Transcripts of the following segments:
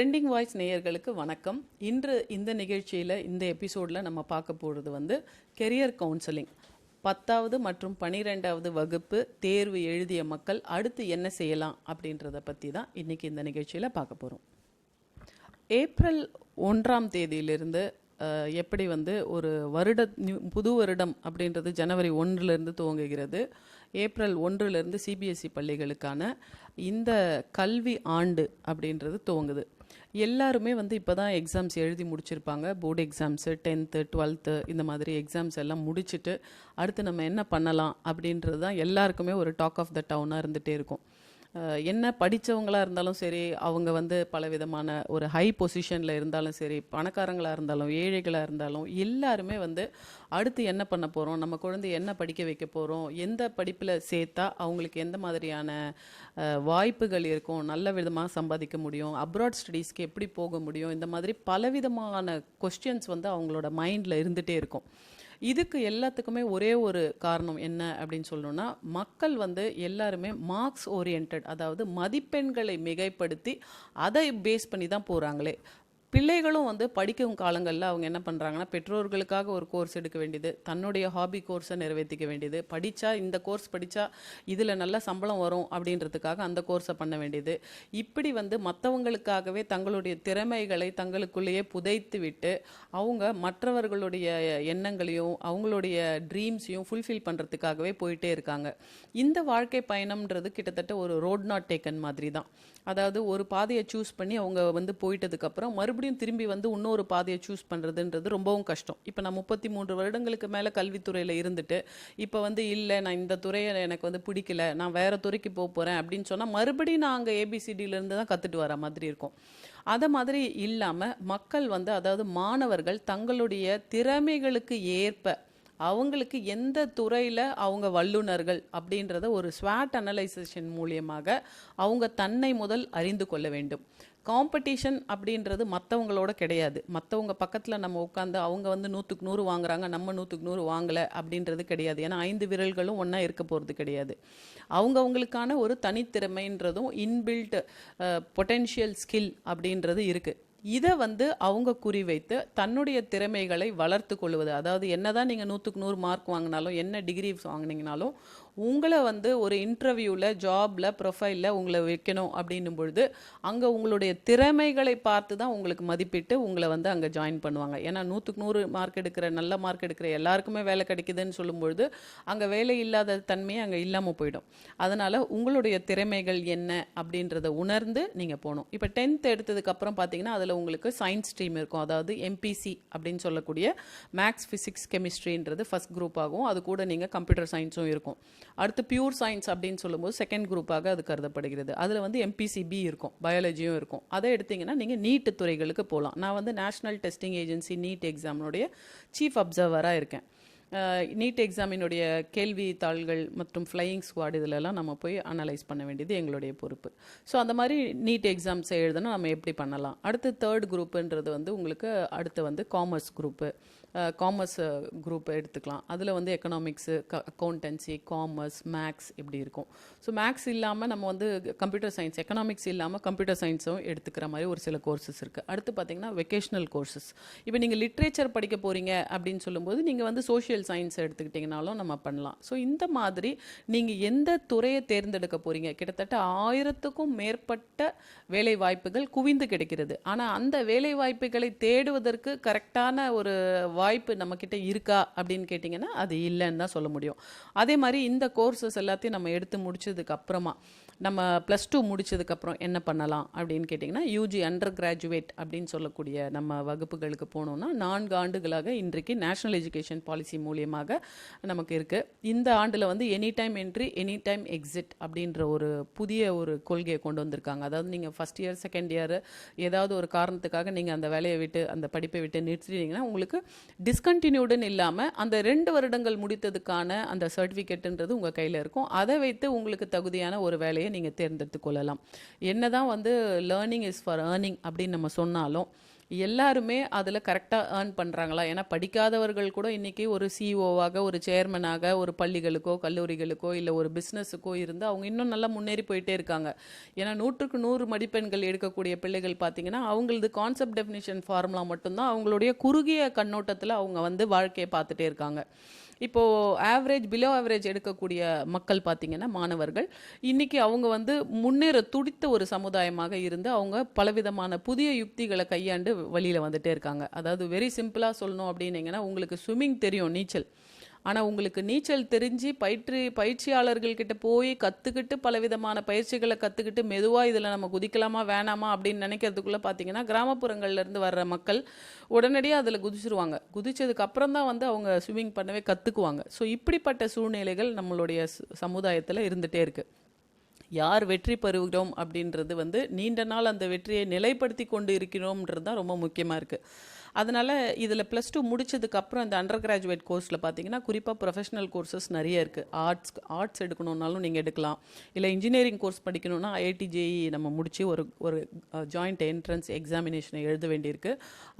Trending voice நேயர்களுக்கு வணக்கம். இன்று இந்த நிகழ்ச்சியில் இந்த எபிசோடில் நம்ம பார்க்க போகிறது வந்து கெரியர் கவுன்சிலிங் பத்தாவது மற்றும் பனிரெண்டாவது வகுப்பு தேர்வு எழுதிய மக்கள் அடுத்து என்ன செய்யலாம் அப்படின்றத பற்றி தான் இன்றைக்கி இந்த நிகழ்ச்சியில் பார்க்க போகிறோம் ஏப்ரல் ஒன்றாம் தேதியிலிருந்து எப்படி வந்து ஒரு வருட நியூ- புது வருடம் அப்படின்றது ஜனவரி ஒன்றிலிருந்து துவங்குகிறது. ஏப்ரல் ஒன்றிலிருந்து சிபிஎஸ்இ பள்ளிகளுக்கான இந்த கல்வி ஆண்டு அப்படின்றது துவங்குது. எல்லாருமே வந்து இப்போ தான் எக்ஸாம்ஸ் எழுதி முடிச்சிருப்பாங்க. போர்டு எக்ஸாம்ஸு டென்த்து டுவெல்த்து இந்த மாதிரி எக்ஸாம்ஸ் எல்லாம் முடிச்சுட்டு அடுத்து நம்ம என்ன பண்ணலாம் அப்படின்றது தான் எல்லாருக்குமே ஒரு டாக் ஆஃப் த டவுனாக இருந்துகிட்டே இருக்கும். என்ன படித்தவங்களாக இருந்தாலும் சரி அவங்க வந்து பலவிதமான ஒரு ஹை பொசிஷனில் இருந்தாலும் சரி பணக்காரங்களாக இருந்தாலும் ஏழைகளாக இருந்தாலும் எல்லாருமே வந்து அடுத்து என்ன பண்ண போகிறோம் நம்ம குழந்தை என்ன படிக்க வைக்க போகிறோம் எந்த படிப்பில் சேர்த்தா அவங்களுக்கு எந்த மாதிரியான வாய்ப்புகள் இருக்கும் நல்ல விதமாக சம்பாதிக்க முடியும் அப்ராட் ஸ்டடீஸ்க்கு எப்படி போக முடியும் இந்த மாதிரி பலவிதமான கொஸ்டின்ஸ் வந்து அவங்களோட மைண்டில் இருந்துகிட்டே இருக்கும். இதுக்கு எல்லாத்துக்குமே ஒரே ஒரு காரணம் என்ன அப்படின்னு சொல்லணும்னா மக்கள் வந்து எல்லாருமே மார்க்ஸ் ஓரியன்ட் அதாவது மதிப்பெண்களை மிகைப்படுத்தி அதை பேஸ் பண்ணி தான் போகிறாங்களே பிள்ளைகளும் வந்து படிக்கும் காலங்களில் அவங்க என்ன பண்ணுறாங்கன்னா பெற்றோர்களுக்காக ஒரு கோர்ஸ் எடுக்க வேண்டியது தன்னுடைய ஹாபி கோர்ஸை நிறைவேற்றிக்க வேண்டியது படித்தா இந்த கோர்ஸ் படித்தா இதில் நல்ல சம்பளம் வரும் அப்படின்றதுக்காக அந்த கோர்ஸை பண்ண வேண்டியது. இப்படி வந்து மற்றவங்களுக்காகவே தங்களுடைய திறமைகளை தங்களுக்குள்ளேயே புதைத்து விட்டு அவங்க மற்றவர்களுடைய எண்ணங்களையும் அவங்களுடைய ட்ரீம்ஸையும் ஃபுல்ஃபில் பண்ணுறதுக்காகவே போயிட்டே இருக்காங்க. இந்த வாழ்க்கை பயணம்ன்றது கிட்டத்தட்ட ஒரு ரோட் நாட் டேக்கன் மாதிரி தான் அதாவது ஒரு பாதையை சூஸ் பண்ணி அவங்க வந்து போயிட்டதுக்கப்புறம் மறுபடியும் திரும்பி வந்து இன்னொரு பாதையை சூஸ் பண்ணுறதுன்றது ரொம்பவும் கஷ்டம். இப்போ நான் முப்பத்தி மூன்று வருடங்களுக்கு மேலே கல்வித்துறையில் இருந்துட்டு இப்போ வந்து இல்லை நான் இந்த துறையை எனக்கு வந்து பிடிக்கல நான் வேறு துறைக்கு போக போகிறேன் அப்படின்னு சொன்னால் மறுபடியும் நான் அங்கே ஏபிசிடியிலேருந்து தான் கற்றுட்டு வர மாதிரி இருக்கும். அதை மாதிரி இல்லாமல் மக்கள் வந்து அதாவது மாணவர்கள் தங்களுடைய திறமைகளுக்கு ஏற்ப அவங்களுக்கு எந்த துறையில் அவங்க வல்லுனர்கள் அப்படின்றத ஒரு ஸ்வாட் அனலைசேஷன் மூலியமாக அவங்க தன்னை முதல் அறிந்து கொள்ள வேண்டும். காம்படிஷன் அப்படின்றது மற்றவங்களோட கிடையாது. மற்றவங்க பக்கத்தில் நம்ம உட்காந்து அவங்க வந்து நூற்றுக்கு நூறு வாங்குறாங்க நம்ம நூற்றுக்கு நூறு வாங்கலை அப்படின்றது கிடையாது. ஏன்னா ஐந்து விரல்களும் ஒன்றா இருக்க போகிறது கிடையாது. அவங்கவுங்களுக்கான ஒரு தனித்திறமைன்றதும் இன்பில்ட் பொட்டென்ஷியல் ஸ்கில் அப்படின்றது இருக்குது இதை வந்து அவங்க குறிவைத்து தன்னுடைய திறமைகளை வளர்த்து கொள்வது. அதாவது என்ன தான் நீங்கள் நூற்றுக்கு நூறு மார்க் வாங்கினாலும் என்ன டிகிரி வாங்கினீங்கனாலும் உங்களை வந்து ஒரு இன்டர்வியூவில் ஜாபில் ப்ரொஃபைலில் உங்களை வைக்கணும் அப்படின்னும் பொழுது அங்கே உங்களுடைய திறமைகளை பார்த்து தான் உங்களுக்கு மதிப்பிட்டு உங்களை வந்து அங்கே ஜாயின் பண்ணுவாங்க. ஏன்னா நூற்றுக்கு நூறு மார்க் எடுக்கிற நல்ல மார்க் எடுக்கிற எல்லாருக்குமே வேலை கிடைக்குதுன்னு சொல்லும்பொழுது அங்கே வேலை இல்லாத தன்மையே அங்கே இல்லாமல் போயிடும். அதனால் உங்களுடைய திறமைகள் என்ன அப்படின்றத உணர்ந்து நீங்கள் போகணும். இப்போ டென்த் எடுத்ததுக்கப்புறம் பார்த்தீங்கன்னா அதில் உங்களுக்கு சயின்ஸ் ஸ்ட்ரீம் இருக்கும். அதாவது எம்பிசி அப்படின்னு சொல்லக்கூடிய மேக்ஸ் ஃபிசிக்ஸ் கெமிஸ்ட்ரின்றது ஃபஸ்ட் குரூப் ஆகும். அது கூட நீங்கள் கம்ப்யூட்டர் சயின்ஸும் இருக்கும். அடுத்து பியூர் சயின்ஸ் அப்படின்னு சொல்லும்போது செகண்ட் குரூப்பாக அது கருதப்படுகிறது. அதில் வந்து எம்பிசிபி இருக்கும் பயாலஜியும் இருக்கும். அதை எடுத்தீங்கன்னா நீங்கள் நீட்டு துறைகளுக்கு போகலாம் நான் வந்து நேஷனல் டெஸ்டிங் ஏஜென்சி நீட் எக்ஸாமினுடைய சீஃப் அப்சர்வராக இருக்கேன். நீட் எக்ஸாமினுடைய கேள்வித்தாள்கள் மற்றும் ஃப்ளையிங் ஸ்குவாட் இதிலெல்லாம் நம்ம போய் அனலைஸ் பண்ண வேண்டியது எங்களுடைய பொறுப்பு. ஸோ அந்த மாதிரி நீட் எக்ஸாம்ஸ் எழுதணும் நம்ம எப்படி பண்ணலாம்? அடுத்து தேர்ட் குரூப்புன்றது வந்து உங்களுக்கு அடுத்து வந்து காமர்ஸ் குரூப்பு காமர்ஸ் குரூப் எடுத்துக்கலாம். அதில் வந்து எக்கனாமிக்ஸு அக்கௌண்டன்சி காமர்ஸ் மேக்ஸ் இப்படி இருக்கும். ஸோ மேக்ஸ் இல்லாமல் நம்ம வந்து கம்ப்யூட்டர் சயின்ஸ் எக்கனாமிக்ஸ் இல்லாமல் கம்ப்யூட்டர் சயின்ஸும் எடுத்துக்கிற மாதிரி ஒரு சில கோர்சஸ் இருக்குது அடுத்து பார்த்தீங்கன்னா வெக்கேஷனல் கோர்சஸ் இப்போ நீங்கள் லிட்ரேச்சர் படிக்க போகிறீங்க அப்படின்னு சொல்லும்போது நீங்கள் வந்து சோஷியல் சயின்ஸ் எடுத்துக்கிட்டிங்கனாலும் நம்ம பண்ணலாம். ஸோ இந்த மாதிரி நீங்கள் எந்த துறையை தேர்ந்தெடுக்க போகிறீங்க கிட்டத்தட்ட ஆயிரத்துக்கும் மேற்பட்ட வேலை வாய்ப்புகள் குவிந்து கிடைக்கிறது. ஆனால் அந்த வேலை வாய்ப்புகளை தேடுவதற்கு கரெக்டான ஒரு வாய்ப்பு நம்மக்கிட்ட இருக்கா அப்படின்னு கேட்டிங்கன்னா அது இல்லைன்னு தான் சொல்ல முடியும். அதே மாதிரி இந்த கோர்சஸ் எல்லாத்தையும் நம்ம எடுத்து முடிச்சதுக்கு அப்புறமா நம்ம ப்ளஸ் டூ முடித்ததுக்கப்புறம் என்ன பண்ணலாம் அப்படின்னு கேட்டிங்கன்னா யூஜி அண்டர் கிராஜுவேட் அப்படின்னு சொல்லக்கூடிய நம்ம வகுப்புகளுக்கு போனோம்னா நான்கு ஆண்டுகளாக இன்றைக்கு நேஷனல் எஜுகேஷன் பாலிசி மூலியமாக நமக்கு இருக்குது இந்த ஆண்டில் வந்து any time entry any time exit அப்படின்ற ஒரு புதிய ஒரு கொள்கையை கொண்டு வந்திருக்காங்க. அதாவது நீங்கள் ஃபஸ்ட் இயர் செகண்ட் இயர் ஏதாவது ஒரு காரணத்துக்காக நீங்கள் அந்த வேலையை விட்டு அந்த படிப்பை விட்டு நிறுத்திட்டீங்கன்னா உங்களுக்கு டிஸ்கண்டினியூடுன்னு இல்லாமல் அந்த ரெண்டு வருடங்கள் முடித்ததுக்கான அந்த சர்டிஃபிகேட்டுன்றது உங்கள் கையில் இருக்கும். அதை வைத்து உங்களுக்கு தகுதியான ஒரு வேலையை நீங்கள் தேர்ந்தெடுத்து கொள்ளலாம். என்ன தான் வந்து லேர்னிங் இஸ் ஃபார் ஏர்னிங் அப்படின்னு நம்ம சொன்னாலும் எல்லாருமே அதில் கரெக்டாக ஏர்ன் பண்ணுறாங்களா ஏன்னா படிக்காதவர்கள் கூட இன்றைக்கி ஒரு சிஓவாக ஒரு சேர்மனாக ஒரு பள்ளிகளுக்கோ கல்லூரிகளுக்கோ இல்லை ஒரு பிஸ்னஸுக்கோ இருந்து அவங்க இன்னும் நல்லா முன்னேறி போயிட்டே இருக்காங்க. ஏன்னா நூற்றுக்கு நூறு மதிப்பெண்கள் எடுக்கக்கூடிய பிள்ளைகள் பார்த்திங்கன்னா அவங்களது கான்செப்ட் டெஃபினிஷன் ஃபார்முலா மட்டும்தான் அவங்களுடைய குறுகிய கண்ணோட்டத்தில் அவங்க வந்து வாழ்க்கையை பார்த்துட்டே இருக்காங்க. இப்போது ஆவரேஜ் பிலோ ஆவரேஜ் எடுக்கக்கூடிய மக்கள் பார்த்திங்கன்னா மாணவர்கள். இன்றைக்கி அவங்க வந்து முன்னேற துடித்த ஒரு சமுதாயமாக இருந்து அவங்க பலவிதமான புதிய யுக்திகளை கையாண்டு வழியில் வந்துட்டே இருக்காங்க. அதாவது வெரி சிம்பிளாக சொல்லணும் அப்படின்னீங்கன்னா உங்களுக்கு ஸ்விம்மிங் தெரியும் நீச்சல். ஆனால் உங்களுக்கு நீச்சல் தெரிஞ்சு பயிற்று பயிற்சியாளர்கள்கிட்ட போய் கற்றுக்கிட்டு பலவிதமான பயிற்சிகளை கற்றுக்கிட்டு மெதுவாக இதில் நம்ம குதிக்கலாமா வேணாமா அப்படின்னு நினைக்கிறதுக்குள்ளே பார்த்தீங்கன்னா கிராமப்புறங்கள்லேருந்து வர்ற மக்கள் உடனடியாக அதில் குதிச்சிருவாங்க. குதிச்சதுக்கு அப்புறம் தான் வந்து அவங்க ஸ்விம்மிங் பண்ணவே கற்றுக்குவாங்க ஸோ இப்படிப்பட்ட சூழ்நிலைகள் நம்மளுடைய சமுதாயத்தில் இருந்துகிட்டே இருக்குது யார் வெற்றி பெறுகிறோம் அப்படின்றது வந்து நீண்ட நாள் அந்த வெற்றியை நிலைப்படுத்தி கொண்டு இருக்கிறோம்ன்றது தான் ரொம்ப முக்கியமாக இருக்குது அதனால் இதில் ப்ளஸ் டூ முடிச்சதுக்கப்புறம் இந்த அண்டர் கிராஜுவேட் கோர்ஸில் பார்த்தீங்கன்னா குறிப்பாக ப்ரொஃபஷனல் கோர்சஸ் நிறைய இருக்குது ஆர்ட்ஸ் ஆர்ட்ஸ் எடுக்கணுன்னாலும் நீங்கள் எடுக்கலாம். இல்லை இன்ஜினியரிங் கோர்ஸ் படிக்கணும்னா ஐஐடி ஜேஇ நம்ம முடித்து ஒரு ஒரு ஜாயிண்ட் என்ட்ரன்ஸ் எக்ஸாமினேஷனை எழுத வேண்டியிருக்கு.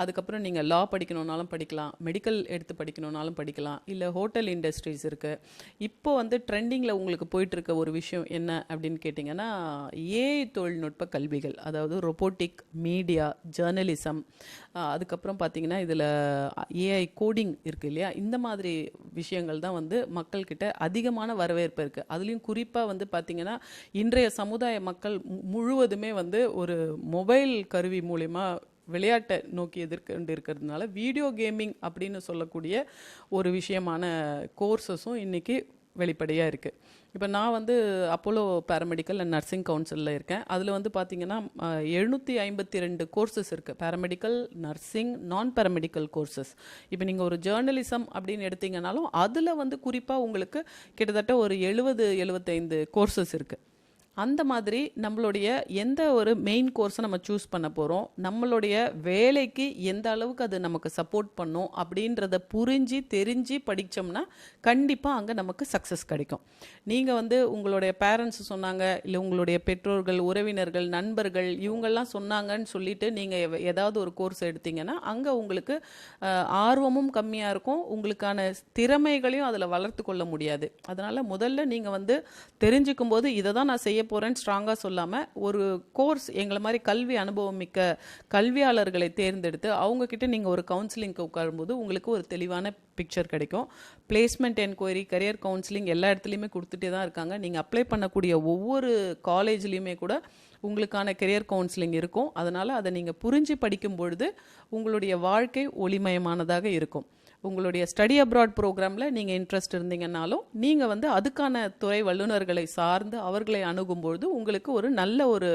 அதுக்கப்புறம் நீங்கள் லா படிக்கணுன்னாலும் படிக்கலாம். மெடிக்கல் எடுத்து படிக்கணுன்னாலும் படிக்கலாம். இல்லை ஹோட்டல் இண்டஸ்ட்ரீஸ் இருக்குது இப்போ வந்து ட்ரெண்டிங்கில் உங்களுக்கு போயிட்டுருக்க ஒரு விஷயம் என்ன அப்படின்னு கேட்டிங்கன்னா ஏஐ தொழில்நுட்ப கல்விகள். அதாவது ரொபோட்டிக் மீடியா ஜேர்னலிசம் அதுக்கப்புறம் பார்த்தீங்கன்னா இதில் ஏஐ கோடிங் இருக்குது இல்லையா? இந்த மாதிரி விஷயங்கள் தான் வந்து மக்கள்கிட்ட அதிகமான வரவேற்பு இருக்குது அதுலேயும் குறிப்பாக வந்து பார்த்திங்கன்னா இன்றைய சமுதாய மக்கள் முழுவதுமே வந்து ஒரு மொபைல் கருவி மூலிமா விளையாட்டை நோக்கி எதிர்கொண்டு இருக்கிறதுனால வீடியோ கேமிங் அப்படின்னு சொல்லக்கூடிய ஒரு விஷயமான கோர்சஸும் இன்றைக்கி வெளிப்படையாக இருக்குது இப்போ நான் வந்து அப்போலோ பேராமெடிக்கல் அண்ட் நர்சிங் கவுன்சிலில் இருக்கேன். அதில் வந்து பார்த்தீங்கன்னா எழுநூற்றி ஐம்பத்தி ரெண்டு கோர்சஸ் இருக்குது பேராமெடிக்கல் நர்சிங் நான் பேராமெடிக்கல் கோர்சஸ் இப்போ நீங்கள் ஒரு ஜேர்னலிசம் அப்படின்னு எடுத்தீங்கனாலும் அதில் வந்து குறிப்பாக உங்களுக்கு கிட்டத்தட்ட ஒரு எழுபது எழுபத்தைந்து கோர்சஸ் இருக்குது அந்த மாதிரி நம்மளுடைய எந்த ஒரு மெயின் கோர்ஸை நம்ம சூஸ் பண்ண போகிறோம் நம்மளுடைய வேலைக்கு எந்த அளவுக்கு அது நமக்கு சப்போர்ட் பண்ணும் அப்படின்றத புரிஞ்சு தெரிஞ்சு படித்தோம்னா கண்டிப்பாக அங்கே நமக்கு சக்ஸஸ் கிடைக்கும். நீங்கள் வந்து உங்களுடைய பேரண்ட்ஸ் சொன்னாங்க இல்லை உங்களுடைய பெற்றோர்கள் உறவினர்கள் நண்பர்கள் இவங்கெல்லாம் சொன்னாங்கன்னு சொல்லிட்டு நீங்கள் ஏதாவது ஒரு கோர்ஸ் எடுத்தீங்கன்னா அங்கே உங்களுக்கு ஆர்வமும் கம்மியாக இருக்கும். உங்களுக்கான திறமைகளையும் அதில் வளர்த்து கொள்ள முடியாது. அதனால் முதல்ல நீங்கள் வந்து தெரிஞ்சுக்கும் போது இதை தான் நான் செய்ய போகிறேன்னு ஸ்ட்ராங்காக சொல்லாமல் ஒரு கோர்ஸ் எங்களை மாதிரி கல்வி அனுபவம் மிக்க கல்வியாளர்களை தேர்ந்தெடுத்து அவங்கக்கிட்ட நீங்கள் ஒரு கவுன்சிலிங்க்கு உட்காரும்போது உங்களுக்கு ஒரு தெளிவான பிக்சர் கிடைக்கும். பிளேஸ்மெண்ட் என்கொயரி கரியர் கவுன்சிலிங் எல்லா இடத்துலையுமே கொடுத்துட்டே தான் இருக்காங்க. நீங்கள் அப்ளை பண்ணக்கூடிய ஒவ்வொரு காலேஜ்லேயுமே கூட உங்களுக்கான கெரியர் கவுன்சிலிங் இருக்கும். அதனால் அதை நீங்கள் புரிஞ்சு படிக்கும் பொழுது உங்களுடைய வாழ்க்கை ஒளிமயமானதாக இருக்கும். உங்களுடைய ஸ்டடி அப்ராட் ப்ரோக்ராமில் நீங்கள் இன்ட்ரெஸ்ட் இருந்தீங்கன்னாலும் நீங்கள் வந்து அதுக்கான துறை வல்லுநர்களை சார்ந்து அவர்களை அணுகும்பொழுது உங்களுக்கு ஒரு நல்ல ஒரு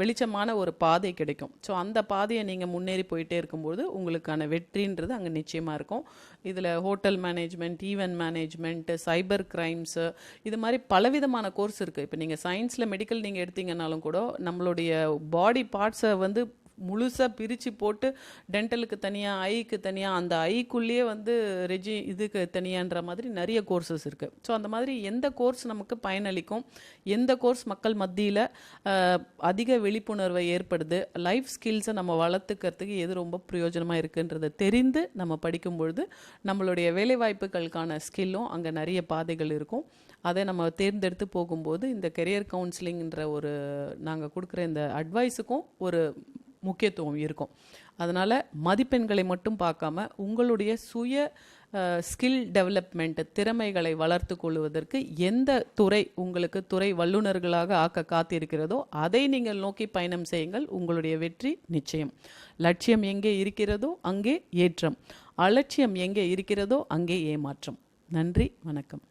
வெளிச்சமான ஒரு பாதை கிடைக்கும். ஸோ அந்த பாதையை நீங்கள் முன்னேறி போயிட்டே இருக்கும்போது உங்களுக்கான வெற்றின்றது அங்கே நிச்சயமாக இருக்கும். இதில் hotel management event management cyber crimes இது மாதிரி பலவிதமான கோர்ஸ் இருக்குது இப்போ நீங்கள் சயின்ஸில் மெடிக்கல் நீங்கள் எடுத்தீங்கன்னாலும் கூட நம்மளுடைய பாடி பார்ட்ஸை வந்து முழுசாக பிரித்து போட்டு டென்டலுக்கு தனியாக ஐக்கு தனியாக அந்த ஐக்குள்ளேயே வந்து ரெஜி இதுக்கு தனியான்ற மாதிரி நிறைய கோர்சஸ் இருக்குது ஸோ அந்த மாதிரி எந்த கோர்ஸ் நமக்கு பயனளிக்கும்? எந்த கோர்ஸ் மக்கள் மத்தியில் அதிக விழிப்புணர்வை ஏற்படுது? லைஃப் ஸ்கில்ஸை நம்ம வளர்த்துக்கிறதுக்கு எது ரொம்ப பிரயோஜனமாக இருக்குன்றதை தெரிந்து நம்ம படிக்கும் பொழுது நம்மளுடைய வேலைவாய்ப்புகளுக்கான ஸ்கில்லும் அங்கே நிறைய பாதைகள் இருக்கும். அதை நம்ம தேர்ந்தெடுத்து போகும்போது இந்த கெரியர் கவுன்சிலிங்கிற ஒரு நாங்கள் கொடுக்குற இந்த அட்வைஸுக்கும் ஒரு முக்கியத்துவம் இருக்கும். அதனால் மதிப்பெண்களை மட்டும் பார்க்காம உங்களுடைய சுய ஸ்கில் டெவலப்மெண்ட் திறமைகளை வளர்த்து கொள்வதற்கு எந்த துறை உங்களுக்கு துறை வல்லுநர்களாக ஆக்க காத்திருக்கிறதோ அதை நீங்கள் நோக்கி பயணம் செய்யுங்கள். உங்களுடைய வெற்றி நிச்சயம். லட்சியம் எங்கே இருக்கிறதோ அங்கே ஏற்றம். அலட்சியம் எங்கே இருக்கிறதோ அங்கே ஏமாற்றம். நன்றி வணக்கம்.